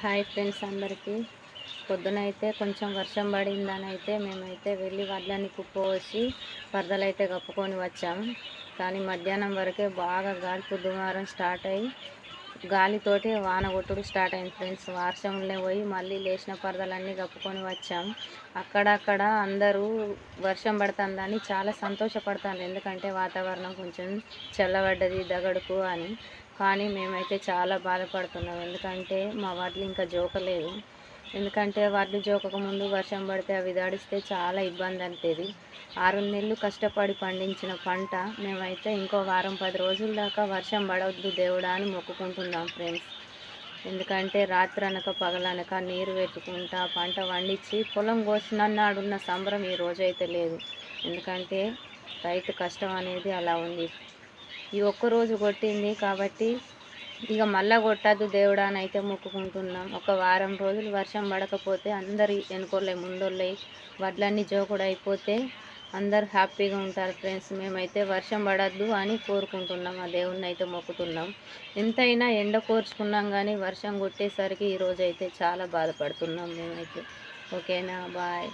Hi friends అందరికీ. పొద్దునైతే కొంచెం వర్షం పడిందని అయితే మేమైతే వెళ్ళి వడ్లని కుప్పవసి పరదలైతే కప్పుకొని వచ్చాము కానీ మధ్యాహ్నం వరకే బాగా గాలి దుమారం స్టార్ట్ అయ్యి గాలితోటి వాన కొట్టుడు స్టార్ట్ అయింది ఫ్రెండ్స్. వర్షంలో పోయి మళ్ళీ లేచిన పరదలన్నీ కప్పుకొని వచ్చాం. అక్కడక్కడ అందరూ వర్షం పడుతుందని చాలా సంతోషపడతాను ఎందుకంటే వాతావరణం కొంచెం చల్లబడ్డది దగడుకు అని. కానీ మేమైతే చాలా బాధపడుతున్నాం. ఎందుకంటే మా వడ్లు ఇంకా జోకలేదు ఎందుకంటే వడ్లు జోకక ముందు వర్షం పడితే అవి దాడిస్తే చాలా ఇబ్బంది అంతేది ఆరు నెలలు కష్టపడి పండించిన పంట మేమైతే ఇంకో వారం పది రోజుల దాకా వర్షం పడవద్దు దేవుడా అని మొక్కుకుంటున్నాం ఫ్రెండ్స్. ఎందుకంటే రాత్రి అనక పగలనక నీరు పెట్టుకుంటా పంట వండించి పొలం కోసినన్నాడున్న సంబరం ఈ రోజైతే లేదు. ఎందుకంటే రైతు కష్టం అనేది అలా ఉంది. ఈ ఒక్కరోజు కొట్టింది కాబట్టి ఇక మళ్ళా కొట్టద్దు దేవుడా అని అయితే మొక్కుకుంటున్నాం. ఒక వారం రోజులు వర్షం పడకపోతే అందరి వెనుకోళ్ళే ముందోళ్ళే వడ్లన్నీ జోకుడు అయిపోతే అందరు హ్యాపీగా ఉంటారు ఫ్రెండ్స్. మేమైతే వర్షం పడద్దు అని కోరుకుంటున్నాం. ఆ దేవుణ్ణి అయితే మొక్కుతున్నాం. ఎంతైనా ఎండ కోర్చుకున్నాం కానీ వర్షం కొట్టేసరికి ఈరోజు అయితే చాలా బాధపడుతున్నాం మేమైతే. ఓకేనా? బాయ్.